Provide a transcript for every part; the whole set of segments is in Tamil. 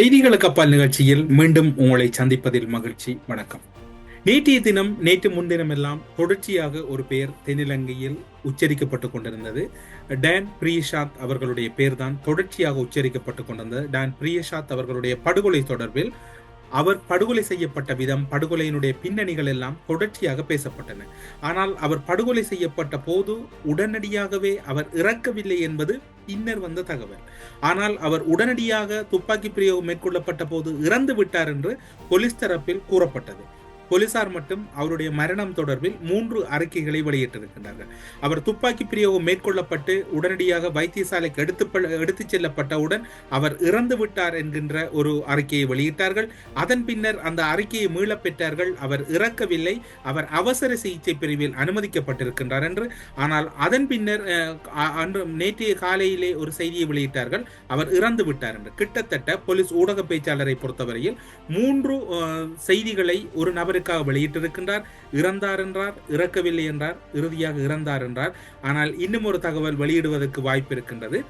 செய்திகளுக்கு அப்பால் நிகழ்ச்சியில் மீண்டும் உங்களை சந்திப்பதில் மகிழ்ச்சி. வணக்கம். நேற்றைய தினம் நேற்று முன்தினம் எல்லாம் தொடர்ச்சியாக ஒரு பெயர் தென்னிலங்கையில் உச்சரிக்கப்பட்டு கொண்டிருந்தது. டான் பிரியசாத் அவர்களுடைய பெயர் தான் தொடர்ச்சியாக உச்சரிக்கப்பட்டு கொண்டிருந்தது. டான் பிரியசாத் அவர்களுடைய படுகொலை தொடர்பில் அவர் படுகொலை செய்யப்பட்ட விதம் படுகொலையினுடைய பின்னணிகள் எல்லாம் தொடர்ச்சியாக பேசப்பட்டன. ஆனால் அவர் படுகொலை செய்யப்பட்ட போது உடனடியாகவே அவர் இறக்கவில்லை என்பது பின்னர் வந்த தகவல். ஆனால் அவர் உடனடியாக துப்பாக்கி பிரயோகம் மேற்கொள்ளப்பட்ட போது இறந்து விட்டார் என்று போலீஸ் தரப்பில் கூறப்பட்டது. போலீசார் மட்டும் அவருடைய மரணம் தொடர்பில் மூன்று அறிக்கைகளை வெளியிட்டிருக்கின்றார்கள். அவர் துப்பாக்கி பிரயோகம் மேற்கொள்ளப்பட்டு உடனடியாக வைத்தியசாலைக்கு எடுத்து எடுத்துச் செல்லப்பட்டவுடன் அவர் இறந்து விட்டார் என்கின்ற ஒரு அறிக்கையை வெளியிட்டார்கள். அதன் பின்னர் அந்த அறிக்கையை மீளப் பெற்றார்கள். அவர் இறக்கவில்லை. அவர் அவசர சிகிச்சை பிரிவில் அனுமதிக்கப்பட்டிருக்கின்றார் என்று. ஆனால் அதன் பின்னர் அன்று நேற்றைய காலையிலே ஒரு செய்தியை வெளியிட்டார்கள். அவர் இறந்து விட்டார் என்று. கிட்டத்தட்ட போலீஸ் ஊடக பேச்சாளரை பொறுத்தவரையில் மூன்று செய்திகளை ஒரு நபர் எதற்காக வெளியிட்டிருக்கின்றார். இறந்தார் என்றார் இறக்கவில்லை என்றார் இறுதியாக இறந்தார் என்றார். ஆனால் இன்னும் ஒரு தகவல் வெளியிடுவதற்கு வாய்ப்பு இருக்கின்றது.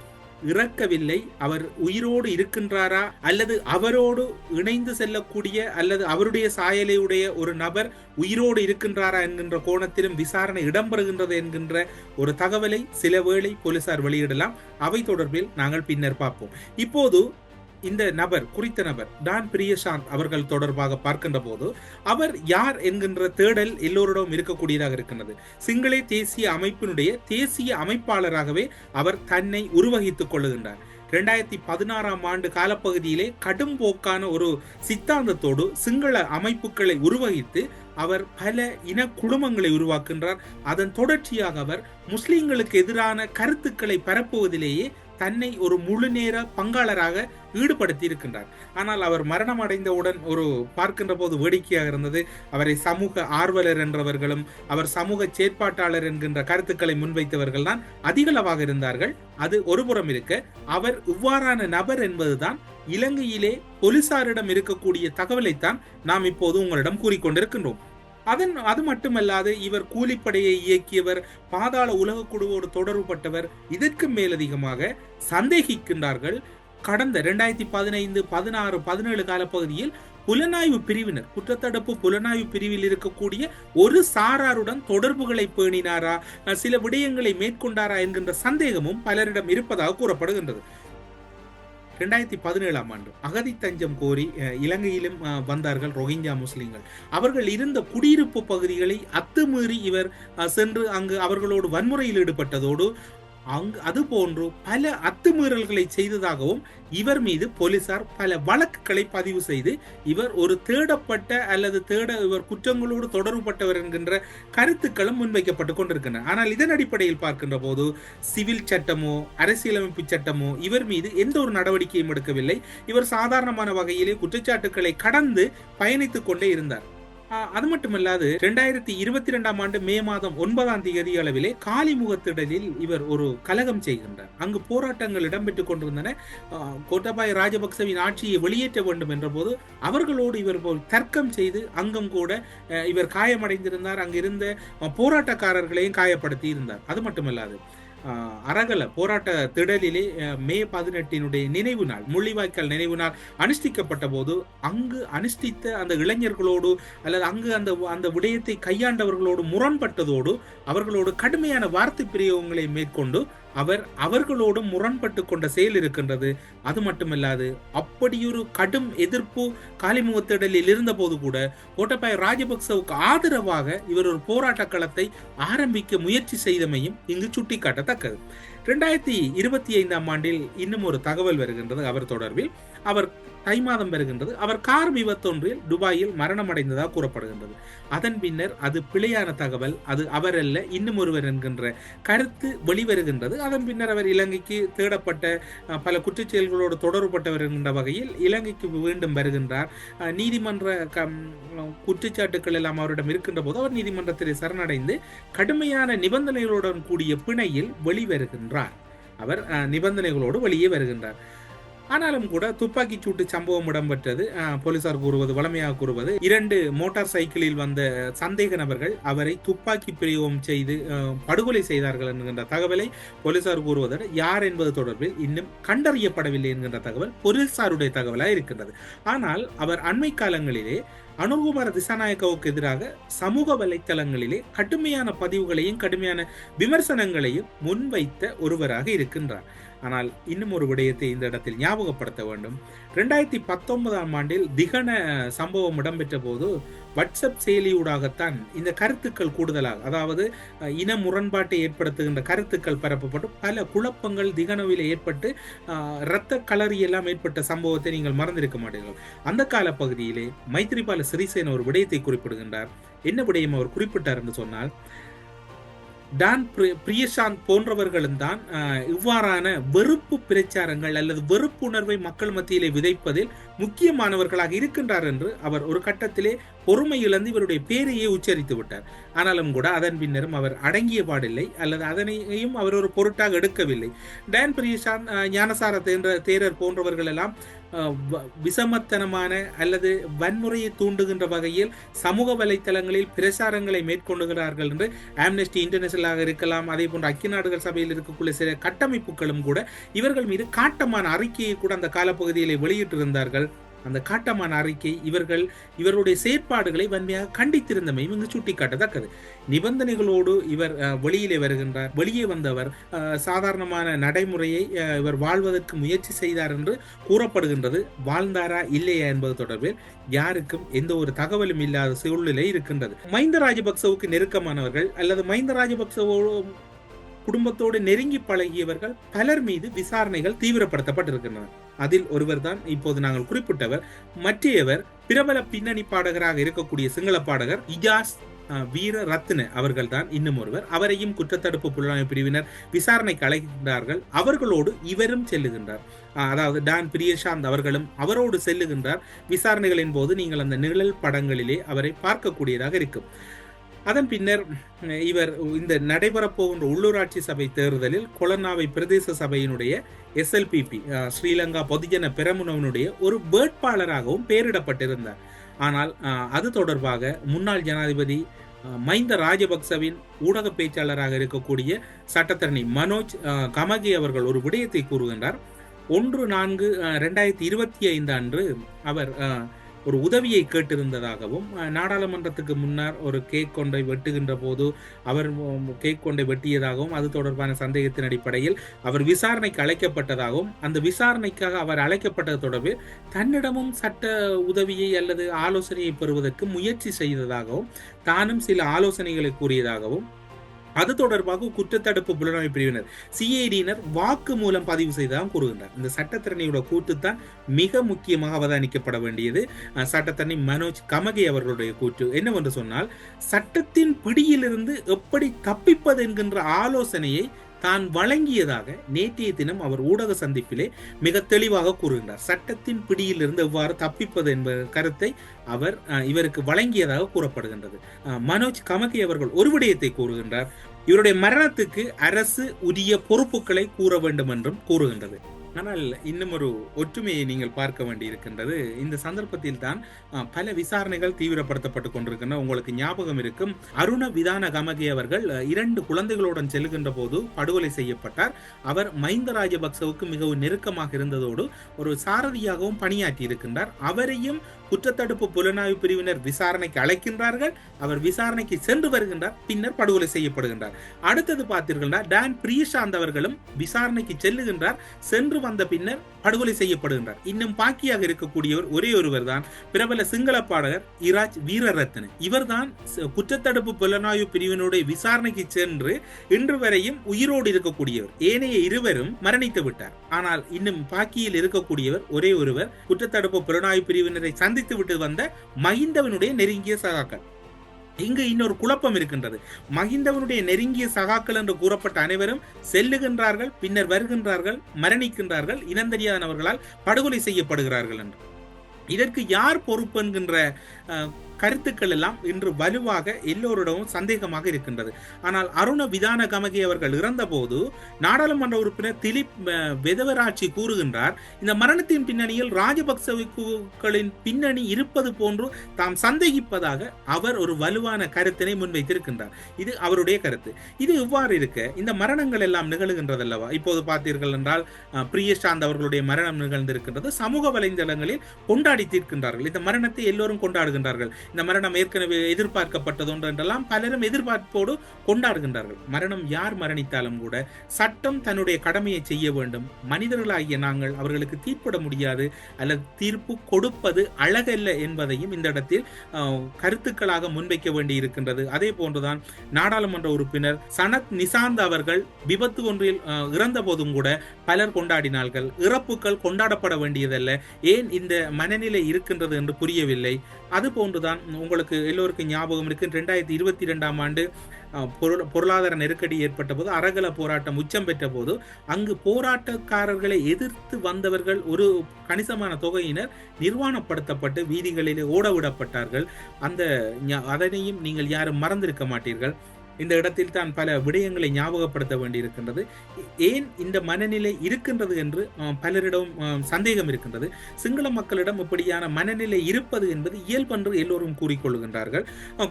இறக்கவில்லை அவர் உயிரோடு இருக்கின்றாரா? அல்லது அவரோடு இணைந்து செல்லக்கூடிய அல்லது அவருடைய சாயலையுடைய ஒரு நபர் உயிரோடு இருக்கின்றாரா என்கின்ற கோணத்திலும் விசாரணை இடம்பெறுகின்றது என்கின்ற ஒரு தகவலை சில வேளை போலீசார் வெளியிடலாம். அவை தொடர்பில் நாங்கள் பின்னர் பார்ப்போம். இப்போது இந்த நபர் குறித்த நபர் டான் பிரியசாந்த் அவர்கள் தொடர்பாக பார்க்கின்ற போது அவர் யார் என்கின்ற தேடல் எல்லோரிடம் இருக்கக்கூடியதாக இருக்கின்றது. சிங்கள தேசிய அமைப்பினுடைய தேசிய அமைப்பாளராகவே அவர் தன்னை உருவகித்துக் கொள்ளுகின்றார். ரெண்டாயிரத்தி பதினாறாம் ஆண்டு காலப்பகுதியிலே கடும் போக்கான ஒரு சித்தாந்தத்தோடு சிங்கள அமைப்புகளை உருவகித்து அவர் பல இன குழுமங்களை உருவாக்குகின்றார். அதன் தொடர்ச்சியாக அவர் முஸ்லிம்களுக்கு எதிரான கருத்துக்களை பரப்புவதிலேயே தன்னை ஒரு முழு நேர பங்காளராக ஈடுபடுத்தி இருக்கின்றார் ஆனால் அவர் மரணம் அடைந்தவுடன் ஒரு பார்க்கின்ற போது வேடிக்கையாக இருந்தது. அவரை சமூக ஆர்வலர் என்றவர்களும் அவர் சமூக செயற்பாட்டாளர் என்கின்ற கருத்துக்களை முன்வைத்தவர்கள் தான் அதிகளவாக இருந்தார்கள். அது ஒருபுறம் இருக்க அவர் இவ்வாறான நபர் என்பதுதான் இலங்கையிலே போலீசாரிடம் இருக்கக்கூடிய தகவலைத்தான் நாம் இப்போது உங்களிடம் கூறிக்கொண்டிருக்கின்றோம். அதன் அது மட்டுமல்லாது இவர் கூலிப்படையை இயக்கியவர் பாதாள உலக குழுவோடு தொடர்புபட்டவர் இதற்கு மேலதிகமாக சந்தேகிக்கின்றார்கள். கடந்த ரெண்டாயிரத்தி பதினைந்து பதினாறு பதினேழு காலப்பகுதியில் புலனாய்வு பிரிவினர் குற்றத்தடுப்பு புலனாய்வு பிரிவில் இருக்கக்கூடிய ஒரு சாராருடன் தொடர்புகளை பேணினாரா? சில விடயங்களை மேற்கொண்டாரா என்கின்ற சந்தேகமும் பலரிடம் இருப்பதாக கூறப்படுகின்றது. ரெண்டாயிரத்தி பதினேழாம் ஆண்டு அகதி தஞ்சம் கோரி இலங்கையிலும் வந்தார்கள் ரோஹிஞ்சா முஸ்லிம்கள். அவர்கள் இருந்த குடியிருப்பு பகுதிகளை அத்துமீறி இவர் சென்று அங்கு அவர்களோடு வன்முறையில் ஈடுபட்டதோடு அங்கு அது போன்று பல அத்துமீறல்களை செய்ததாகவும் இவர் மீது போலீசார் பல வழக்குகளை பதிவு செய்து இவர் ஒரு தேடப்பட்ட அல்லது தேட இவர் குற்றங்களோடு தொடர்புபட்டவர் என்கின்ற கருத்துக்களும் முன்வைக்கப்பட்டு கொண்டிருக்கின்றன. ஆனால் இதன் அடிப்படையில் பார்க்கின்ற போது சிவில் சட்டமோ அரசியலமைப்பு சட்டமோ இவர் மீது எந்த ஒரு நடவடிக்கையும் எடுக்கவில்லை. இவர் சாதாரணமான வகையிலே குற்றச்சாட்டுக்களை கடந்து பயணித்துக் கொண்டே இருந்தார். அது அது மட்டுமல்லாது இரண்டாயிரத்தி இருபத்தி ரெண்டாம் ஆண்டு மே மாதம் ஒன்பதாம் தேதி அளவிலே காலிமுகத்திடலில் இவர் ஒரு கலகம் செய்கின்றார். அங்கு போராட்டங்கள் இடம்பெற்றுக் கொண்டிருந்தன. கோட்டாபாய ராஜபக்சவின் ஆட்சியை வெளியேற்ற வேண்டும் என்ற போது அவர்களோடு இவர் போல் தர்க்கம் செய்து அங்கும் கூட இவர் காயமடைந்திருந்தார். அங்கிருந்த போராட்டக்காரர்களையும் காயப்படுத்தி இருந்தார் அது மட்டுமல்லாது அரகல போராட்ட திடலிலே மே பதினெட்டினுடைய நினைவு நாள் முள்ளிவாய்க்கால் நினைவு நாள் அனுஷ்டிக்கப்பட்ட போது அங்கு அனுஷ்டித்த அந்த இளைஞர்களோடு அல்லது அங்கு அந்த அந்த விடயத்தை கையாண்டவர்களோடு முரண்பட்டதோடு அவர்களோடு கடுமையான வார்த்தை பிரயோகங்களை மேற்கொண்டு அவர் அவர்களோடு முரண்பட்டு கொண்ட செயல் இருக்கின்றது. அது மட்டுமல்லாது அப்படியொரு கடும் எதிர்ப்பு காலிமுகத்திடலில் இருந்தபோது கூட கோட்டபாய ராஜபக்சவுக்கு ஆதரவாக இவர் ஒரு போராட்ட களத்தை ஆரம்பிக்க முயற்சி செய்தமையும் இங்கு சுட்டிக்காட்டத்தக்கது. ரெண்டாயிரத்தி இருபத்தி ஐந்தாம் ஆண்டில் இன்னும் ஒரு தகவல் வருகின்றது அவர் தொடர்பில். அவர் தை மாதம் பெறுகின்றது அவர் கார் விபத்தொன்றில் துபாயில் மரணமடைந்ததாக கூறப்படுகின்றது. அதன் பின்னர் அது பிழையான தகவல் அது அவர் அல்ல இன்னும் ஒருவர் என்கின்ற கருத்து வெளிவருகின்றது. அதன் பின்னர் அவர் இலங்கைக்கு தேடப்பட்ட பல குற்றச்செயல்களோடு தொடர்புபட்டவர் என்கின்ற வகையில் இலங்கைக்கு மீண்டும் வருகின்றார். நீதிமன்ற குற்றச்சாட்டுக்கள் எல்லாம் அவரிடம் இருக்கின்ற போது அவர் நீதிமன்றத்தில் சரணடைந்து கடுமையான நிபந்தனைகளுடன் கூடிய பிணையில் வெளிவருகின்றார். அவர் நிபந்தனைகளோடு வெளியே வருகின்றார். ஆனாலும் கூட துப்பாக்கி சூட்டு சம்பவம் இடம்பெற்றது. போலீசார் கூறுவது வளமையாக கூறுவது இரண்டு மோட்டார் சைக்கிளில் வந்த சந்தேக நபர்கள் அவரை துப்பாக்கி பிரயோகம் செய்து படுகொலை செய்தார்கள் என்கின்ற தகவலை போலீசார் கூறுவதோடு யார் என்பது தொடர்பில் இன்னும் கண்டறியப்படவில்லை என்கின்ற தகவல் போலீசாருடைய தகவலாக இருக்கின்றது. ஆனால் அவர் அண்மை காலங்களிலே அனுகுமார திசாநாயக்கவுக்கு எதிராக சமூக வலைத்தளங்களிலே கடுமையான பதிவுகளையும் கடுமையான விமர்சனங்களையும் முன்வைத்த ஒருவராக இருக்கின்றார். ஆனால் இன்னும் ஒரு விடயத்தை இந்த இடத்தில் ஞாபகப்படுத்த வேண்டும். ரெண்டாயிரத்தி பத்தொன்பதாம் ஆண்டில் திகன சம்பவம் இடம்பெற்ற போது வாட்ஸ்அப் செயலியூடாகத்தான் இந்த கருத்துக்கள் கூடுதலாக அதாவது இன முரண்பாட்டை ஏற்படுத்துகின்ற கருத்துக்கள் பரப்பப்பட்டு பல குழப்பங்கள் திகனவில் ஏற்பட்டு இரத்த களறி எல்லாம் ஏற்பட்ட சம்பவத்தை நீங்கள் மறந்திருக்க மாட்டீர்கள். அந்த கால பகுதியிலே மைத்ரிபால சிறிசேன ஒரு விடயத்தை குறிப்பிடுகின்றார். என்ன விடயம் அவர் குறிப்பிட்டார் என்று சொன்னால் டான் பிரியசாந்த் போன்றவர்களும் தான் இவ்வாறான வெறுப்பு பிரச்சாரங்கள் அல்லது வெறுப்புணர்வை மக்கள் மத்தியிலே விதைப்பதில் முக்கியமானவர்களாக இருக்கின்றார் என்று அவர் ஒரு கட்டத்திலே பொறுமை இழந்து இவருடைய பேரையே உச்சரித்து விட்டார். ஆனாலும் கூட அதன் பின்னரும் அவர் அடங்கிய பாடில்லை அல்லது அதனையும் அவர் ஒரு பொருட்டாக எடுக்கவில்லை. டான் பிரியசாந்த் ஞானசார தேன்ற தேரர் போன்றவர்கள் எல்லாம் விசமத்தனமான அல்லது வன்முறையை தூண்டுகின்ற வகையில் சமூக வலைத்தளங்களில் பிரச்சாரங்களை மேற்கொண்டுகிறார்கள் என்று ஆம்னஸ்டி இன்டர்நேஷனலாக இருக்கலாம். அதே போன்ற ஐக்கிய நாடுகள் சபையில் இருக்கக்கூடிய சில கட்டமைப்புகளும் கூட இவர்கள் மீது காட்டமான அறிக்கையை கூட அந்த காலப்பகுதியில் வெளியிட்டிருந்தார்கள். அந்த காட்டமான அறிக்கை இவர்கள் இவருடைய செயற்பாடுகளை வன்மையாக கண்டித்திருந்தமையும் இங்கு சுட்டிக்காட்டத்தக்கது. நிபந்தனைகளோடு இவர் வெளியிலே வருகின்றார். வெளியே வந்தவர் சாதாரணமான நடைமுறையை இவர் வாழ்வதற்கு முயற்சி செய்தார் என்று கூறப்படுகின்றது. வாழ்ந்தாரா இல்லையா என்பது தொடர்பில் யாருக்கும் எந்த ஒரு தகவலும் இல்லாத சூழ்நிலை இருக்கின்றது. மைந்த ராஜபக்சவுக்கு நெருக்கமானவர்கள் அல்லது மைந்த ராஜபக்சவோடு குடும்பத்தோடு நெருங்கி பழகியவர்கள் பலர் மீது விசாரணைகள் தீவிரப்படுத்தப்பட்டிருக்கின்றன. அதில் ஒருவர் தான் இப்போது நாங்கள் குறிப்பிட்டவர். மற்றையவர் பிரபல பின்னணி பாடகராக இருக்கக்கூடிய சிங்கள பாடகர் இஜாஸ் வீர ரத்ன அவர்கள் தான் இன்னும் ஒருவர். அவரையும் குற்றத்தடுப்பு புலனாய்வு பிரிவினர் விசாரணைக்கு அழைக்கின்றார்கள். அவர்களோடு இவரும் செல்லுகின்றார். அதாவது டான் பிரியசாந்த் அவர்களும் அவரோடு செல்லுகின்றார். விசாரணைகளின் போது நீங்கள் அந்த நிழல் படங்களிலே அவரை பார்க்கக்கூடியதாக இருக்கும். அதன் பின்னர் இவர் இந்த நடைபெறப்போகின்ற உள்ளூராட்சி சபை தேர்தலில் கொலனாவை பிரதேச சபையினுடைய எஸ்எல்பிபி ஸ்ரீலங்கா பொதுஜன பெரமுனவனுடைய ஒரு வேட்பாளராகவும் பெயரிடப்பட்டிருந்தார். ஆனால் அது தொடர்பாக முன்னாள் ஜனாதிபதி மைந்த ராஜபக்சவின் ஊடக பேச்சாளராக இருக்கக்கூடிய சட்டத்தரணி மனோஜ் கமகி அவர்கள் ஒரு விடயத்தை கூறுகின்றார். ஒன்று நான்கு ரெண்டாயிரத்தி இருபத்தி ஐந்து அன்று அவர் ஒரு உதவியை கேட்டிருந்ததாகவும் நாடாளுமன்றத்துக்கு முன்னர் ஒரு கேக் கொண்டை வெட்டுகின்ற போது அவர் கேக் கொண்டை வெட்டியதாகவும் அது தொடர்பான சந்தேகத்தின் அடிப்படையில் அவர் விசாரணைக்கு அழைக்கப்பட்டதாகவும் அந்த விசாரணைக்காக அவர் அழைக்கப்பட்டது தொடர்பில் தன்னிடமும் சட்ட உதவியை அல்லது ஆலோசனையை பெறுவதற்கு முயற்சி செய்ததாகவும் தானும் சில ஆலோசனைகளை கூறியதாகவும் அது தொடர்பாக குற்றத்தடுப்பு புலனாய்வு பிரிவினர் சிஐடியினர் வாக்கு மூலம் பதிவு செய்ததாக கூறுகின்றார் இந்த சட்டத்திறனையோட கூட்டுத்தான் மிக முக்கியமாக அவதானிக்கப்பட வேண்டியது. சட்டத்தரணி மனோஜ் கமகே அவர்களுடைய கூற்று. என்னவென்று சொன்னால் சட்டத்தின் பிடியிலிருந்து எப்படி தப்பிப்பது என்கின்ற ஆலோசனையை தான் வழங்கியதாக நேற்றைய தினம் அவர் ஊடக சந்திப்பிலே மிக தெளிவாக கூறுகின்றார். சட்டத்தின் பிடியிலிருந்து எவ்வாறு தப்பிப்பது என்ப கருத்தை அவர் அஹ், இவருக்கு வழங்கியதாக கூறப்படுகின்றது. மனோஜ் கமகி அவர்கள் ஒரு விடயத்தை கூறுகின்றார். இவருடைய மரணத்துக்கு அரசு உரிய பொறுப்புகளை கூற வேண்டும் என்றும் கூறுகின்றது. ஆனால் இன்னும் ஒரு ஒற்றுமையை நீங்கள் பார்க்க வேண்டியிருக்கின்றது. இந்த சந்தர்ப்பத்தில் தான் பல விசாரணைகள் தீவிரப்படுத்தப்பட்டு கொண்டிருக்கின்றன. உங்களுக்கு ஞாபகம் இருக்கும் அருண விதான கமகி அவர்கள் இரண்டு குழந்தைகளுடன் செல்கின்ற போது படுகொலை செய்யப்பட்டார். அவர் மஹிந்த ராஜபக்சவுக்கு மிகவும் நெருக்கமாக இருந்ததோடு ஒரு சாரதியாகவும் பணியாற்றி இருக்கின்றார் அவரையும் குற்றத்தடுப்பு புலனாய்வு பிரிவினர் விசாரணைக்கு அழைக்கின்றார்கள். அவர் விசாரணைக்கு சென்று வருகின்றார் பின்னர் படுகொலை செய்யப்படுகின்றார். அடுத்தது பார்த்தீர்கள்னா டான் பிரியசாந்த் அவர்களும் விசாரணைக்கு செல்லுகின்றார். சென்று வந்த பின்னர் படுகொலை செய்யப்படுகின்றார். இன்னும் பாக்கியாக இருக்கக்கூடியவர் ஒரே ஒருவர் தான். பிரபல சிங்கள பாடகர் இராஜ் வீரரத்ன இவர்தான் குற்றத்தடுப்பு புலனாய்வு பிரிவினுடைய விசாரணைக்கு சென்று இன்று வரையும் உயிரோடு இருக்கக்கூடியவர். ஏனைய இருவரும் மரணித்து விட்டார். ஆனால் இன்னும் பாக்கியில் இருக்கக்கூடியவர் ஒரே ஒருவர். குற்றத்தடுப்பு புலனாய்வு பிரிவினரை சந்தித்து விட்டு வந்த மகிந்தவனுடைய நெருங்கிய சகாக்கள். இங்கு இன்னொரு குழப்பம் இருக்கின்றது. மஹிந்தவனுடைய நெருங்கிய சகாக்கள் என்று கூறப்பட்ட அனைவரும் செல்லுகின்றார்கள் பின்னர் வருகின்றார்கள் மரணிக்கின்றார்கள் இனந்தெரியாதவர்களால் படுகொலை செய்யப்படுகிறார்கள் என்று. இதற்கு யார் பொறுப்பு என்கின்ற கருத்துக்கள் எல்லாம் இன்று வலுவாக எல்லோரிடமும் சந்தேகமாக இருக்கின்றது. ஆனால் அருண விதான கமகி அவர்கள் இறந்தபோது நாடாளுமன்ற உறுப்பினர் திலீப் வெதவராட்சி கூறுகின்றார் இந்த மரணத்தின் பின்னணியில் ராஜபக்சவுகளின் பின்னணி இருப்பது போன்று தாம் சந்தேகிப்பதாக அவர் ஒரு வலுவான கருத்தினை முன்வைத்திருக்கின்றார். இது அவருடைய கருத்து. இது இவ்வாறு இருக்க இந்த மரணங்கள் எல்லாம் நிகழுகின்றதல்லவா? இப்போது பார்த்தீர்கள் என்றால் பிரியசாந்த் அவர்களுடைய மரணம் நிகழ்ந்திருக்கின்றது. சமூக வலைதளங்களில் கொண்டாடி தீர்க்கின்றார்கள். இந்த மரணத்தை எல்லோரும் கொண்டாடுகின்றார்கள். இந்த மரணம் ஏற்கனவே எதிர்பார்க்கப்பட்டது என்றெல்லாம் பலரும் எதிர்பார்ப்போடு கொண்டாடுகின்றார்கள். மரணம் யார் மரணித்தாலும் கூட சட்டம் தன்னுடைய கடமையை செய்ய வேண்டும். மனிதர்களாகிய நாங்கள் அவர்களுக்கு தீர்ப்பிட முடியாது அல்லது தீர்ப்பு கொடுப்பது அழகல்ல என்பதையும் இந்த இடத்தில் கருத்துக்களாக முன்வைக்க வேண்டி இருக்கின்றது அதே போன்றுதான் நாடாளுமன்ற உறுப்பினர் சனத் நிசாந்த் அவர்கள் விபத்து ஒன்றில் இறந்த போதும் கூட பலர் கொண்டாடினார்கள். இறப்புகள் கொண்டாடப்பட வேண்டியதல்ல. ஏன் இந்த மனநிலை இருக்கின்றது என்று புரியவில்லை. அது போன்றுதான் உங்களுக்கு எல்லோருக்கும் ஞாபகம் இருக்கு. ரெண்டாயிரத்தி இருபத்தி ரெண்டாம் ஆண்டு பொருள் பொருளாதார நெருக்கடி ஏற்பட்ட போது அறகல போராட்டம் உச்சம் பெற்ற போது அங்கு போராட்டக்காரர்களை எதிர்த்து வந்தவர்கள் ஒரு கணிசமான தொகையினர் நிர்வாணப்படுத்தப்பட்டு வீதிகளிலே ஓடவிடப்பட்டார்கள். அந்த ஞா- அதனையும் நீங்கள் யாரும் மறந்திருக்க மாட்டீர்கள். இந்த இடத்தில் தான் பல விடயங்களை ஞாபகப்படுத்த வேண்டியிருக்கின்றது. ஏன் இந்த மனநிலை இருக்கின்றது என்று பலரிடம் சந்தேகம் இருக்கின்றது. சிங்கள மக்களிடம் இப்படியான மனநிலை இருப்பது என்பது இயல்பென்று எல்லோரும் கூறிக்கொள்கின்றார்கள்.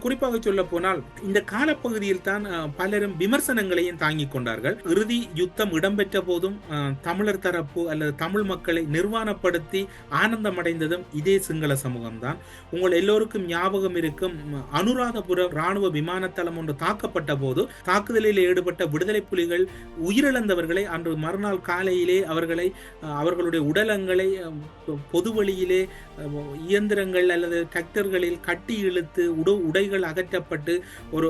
குறிப்பாக சொல்ல போனால் இந்த காலப்பகுதியில் தான் பலரும் விமர்சனங்களையும் தாங்கிக் கொண்டார்கள். இறுதி யுத்தம் இடம்பெற்ற போதும் தமிழர் தரப்பு அல்லது தமிழ் மக்களை நிர்வாணப்படுத்தி ஆனந்தமடைந்ததும் இதே சிங்கள சமூகம்தான். உங்கள் எல்லோருக்கும் ஞாபகம் இருக்கும் அனுராதபுர அனுராதபுரம் ராணுவ விமானத்தளம் ஒன்று தாக்கப்பட்ட போது தாக்குதலில் ஈடுபட்ட விடுதலை புலிகள் உயிரிழந்தவர்களை அன்று மறுநாள் காலையிலே அவர்களை அவர்களுடைய உடலங்களை அஹ், பொது வழியிலே இயந்திரங்கள் அல்லது டிராக்டர்களில் கட்டி இழுத்து உட உடைகள் அகற்றப்பட்டு ஒரு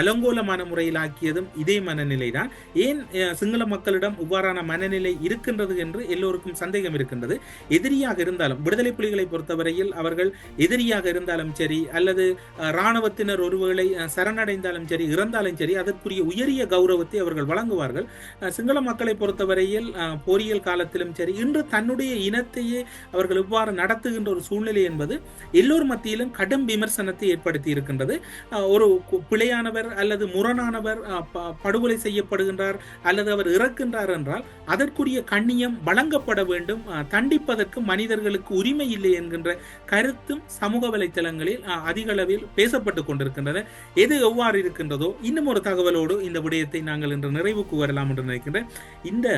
அலங்கோலமான முறையில் ஆக்கியதும் இதே மனநிலை தான் ஏன் சிங்கள மக்களிடம் இவ்வாறான மனநிலை இருக்கின்றது என்று எல்லோருக்கும் சந்தேகம் இருக்கின்றது. எதிரியாக இருந்தாலும் விடுதலை புலிகளை பொறுத்தவரையில் அவர்கள் எதிரியாக இருந்தாலும் சரி அல்லது இராணுவத்தினர் ஒருவேளை சரணடைந்தாலும் சரி இறந்த இறந்தாலும் சரி அதற்குரிய உயரிய கௌரவத்தை அவர்கள் வழங்குவார்கள். சிங்கள மக்களை பொறுத்தவரையில் பொறியியல் போரியல் காலத்திலும் சரி இன்று தன்னுடைய இனத்தையே அவர்கள் இவ்வாறு நடத்துகின்ற ஒரு சூழ்நிலை என்பது எல்லோர் மத்தியிலும் கடும் விமர்சனத்தை ஏற்படுத்தி இருக்கின்றது. ஒரு பிழையானவர் அல்லது முரணானவர் படுகொலை செய்யப்படுகின்றார் அல்லது அவர் இறக்கின்றார் என்றால் அதற்குரிய கண்ணியம் வழங்கப்பட வேண்டும். தண்டிப்பதற்கு மனிதர்களுக்கு உரிமை இல்லை என்கின்ற கருத்தும் சமூக வலைத்தளங்களில் அதிக அளவில் பேசப்பட்டு கொண்டிருக்கின்றன எது எவ்வாறு இருக்கின்றதோ இன்னும் ஒரு தகவலோடு இந்த விடயத்தை நாங்கள் இன்று நிறைவுக்கு வரலாம் என்று நினைக்கின்றேன். இந்த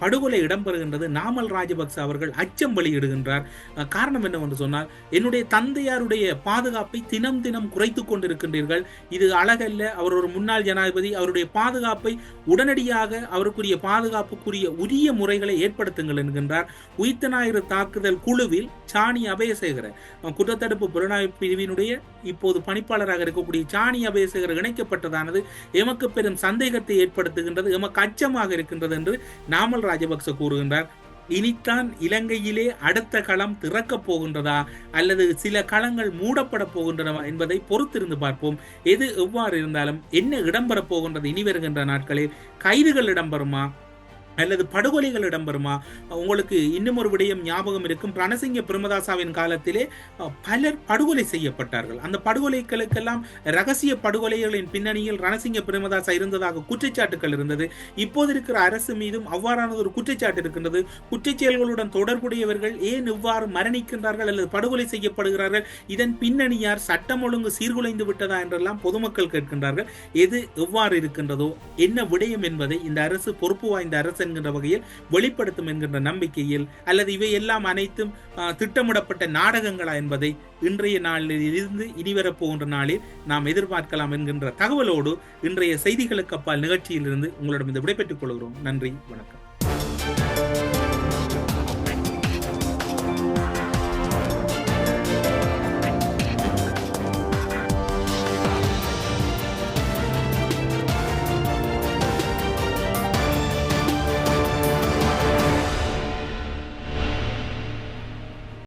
படுகொலை இடம்பெறுகின்றது நாமல் ராஜபக்ச அவர்கள் அச்சம் வெளியிடுகின்றார். காரணம் என்னவென்று சொன்னால் என்னுடைய தந்தையாருடைய பாதுகாப்பை தினம் தினம் குறைத்துக் கொண்டிருக்கின்றீர்கள். இது அழகல்ல அவர் ஒரு முன்னாள் ஜனாதிபதி அவருடைய பாதுகாப்பை உடனடியாக அவருக்குரிய பாதுகாப்புக்குரிய உரிய முறைகளை ஏற்படுத்துங்கள் என்கின்றார். உயிர்த்த ஞாயிறு தாக்குதல் குழுவில் சாணி அபயசேகர குற்றத்தடுப்பு புலனாய்வு பிரிவினுடைய இப்போது பணிப்பாளராக இருக்கக்கூடிய சாணி அபயசேகர் இணைக்கப்பட்ட இணைக்கப்பட்டதானது எமக்கு பெரும் சந்தேகத்தை ஏற்படுத்துகின்றது எமக்கு அச்சமாக இருக்கின்றது என்று நாமல் ராஜபக்ச கூறுகின்றார். இனித்தான் இலங்கையிலே அடுத்த களம் திறக்கப் போகின்றதா? அல்லது சில களங்கள் மூடப்பட போகின்றனவா என்பதை பொறுத்திருந்து பார்ப்போம். எது எவ்வாறு இருந்தாலும் என்ன இடம்பெறப் போகின்றது இனி வருகின்ற நாட்களில்? கைதுகள் இடம்பெறுமா? அல்லது படுகொலைகள் இடம்பெறுமா? உங்களுக்கு இன்னும் ஒரு விடயம் ஞாபகம் இருக்கும். ரணசிங்க பிரமதாசாவின் காலத்திலே பலர் படுகொலை செய்யப்பட்டார்கள். அந்த படுகொலைகளுக்கெல்லாம் ரகசிய படுகொலைகளின் பின்னணியில் ரணசிங்க பிரேமதாசா இருந்ததாக குற்றச்சாட்டுகள் இருந்தது. இப்போது இருக்கிற அரசு மீதும் அவ்வாறானது ஒரு குற்றச்சாட்டு இருக்கின்றது. குற்றச்செயல்களுடன் தொடர்புடையவர்கள் ஏன் இவ்வாறு மரணிக்கின்றார்கள் அல்லது படுகொலை செய்யப்படுகிறார்கள்? இதன் பின்னணியார் சட்டம் ஒழுங்கு சீர்குலைந்து விட்டதா என்றெல்லாம் பொதுமக்கள் கேட்கின்றார்கள். எது எவ்வாறு இருக்கின்றதோ என்ன விடயம் என்பதை இந்த அரசு பொறுப்பு வாய்ந்த அரசு என்கின்ற வகையில் வெளிப்படுத்தும் என்கின்ற நம்பிக்கையில் அல்லது இவை எல்லாம் அனைத்தும் திட்டமிடப்பட்ட நாடகங்களா என்பதை இன்றைய நாளில் இருந்து இனிவரப்போகின்ற நாளில் நாம் எதிர்பார்க்கலாம் என்கின்ற தகவலோடு இன்றைய செய்திகளுக்கு அப்பால் நிகழ்ச்சியிலிருந்து உங்களிடம் இந்த விடைபெற்றுக் கொள்கிறோம். நன்றி வணக்கம்.